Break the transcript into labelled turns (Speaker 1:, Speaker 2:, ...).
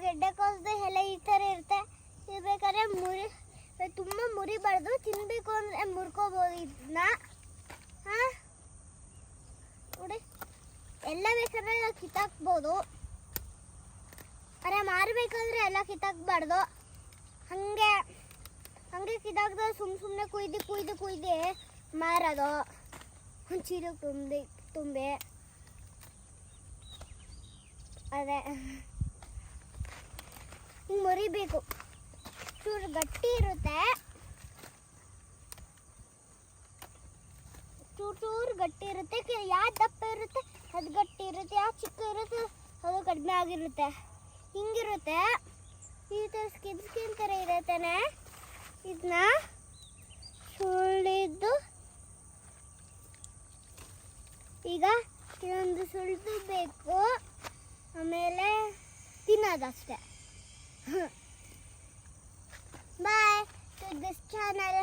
Speaker 1: ಗೆಡ್ಡೆಕೋಸ್ದು ಎಲೆ ಈ ಥರ ಇರುತ್ತೆ. ಇರ್ಬೇಕಾದ್ರೆ ಮುರಿ ತುಂಬ ಮುರಿಬಾರ್ದು ತಿನ್ನಬೇಕು ಅಂದರೆ ಮುರ್ಕೋಬೋದು ಇದನ್ನ. ಹಾಂ? ನೋಡಿ. ಎಲ್ಲ ಬೇಕಾದ್ರೆ ಕಿತ್ತಾಕ್ಬೋದು. ಅರೆ ಮಾರಬೇಕಂದ್ರೆ ಎಲ್ಲ ಕಿತ್ತಾಕ್ಬಾರ್ದು. ಹಾಗೆ, ಹಂಗೆ ಕಿತ್ತಾಕ್ದ ಸುಮ್ಮ ಸುಮ್ಮನೆ ಕುಯ್ದು ಕುಯ್ದು ಕುಯ್ದು ಮಾರೋದು. ಒಂದು ಚೀಲಕ್ಕೆ ತುಂಬಿ ತುಂಬಿ. ಅದೇ. ಹಿಂಗೆ ಮುರಿಬೇಕು. ಚೂರು ಗಟ್ಟಿ ಇರುತ್ತೆ. ಚೂರು ಚೂರು ಗಟ್ಟಿ ಇರುತ್ತೆ. ಯಾವ ದಪ್ಪ ಇರುತ್ತೆ? ಅದು ಗಟ್ಟಿ ಇರುತ್ತೆ. ಯಾವ ಚಿಕ್ಕ ಇರುತ್ತೆ? ಅದು ಕಡಿಮೆ ಆಗಿರುತ್ತೆ. ಹಿಂಗಿರುತ್ತೆ. ಈ ಥರ ಸ್ಕಿನ್ ಸ್ಕಿನ್ ಥರ ಇರತ್ತಾನೆ ಇದನ್ನ ಸುಳಿದು ಈಗ ಇದೊಂದು ಸುಳಿದು ಬೇಕು. ಆಮೇಲೆ ತಿನ್ನೋದಷ್ಟೇ. Bye to this channel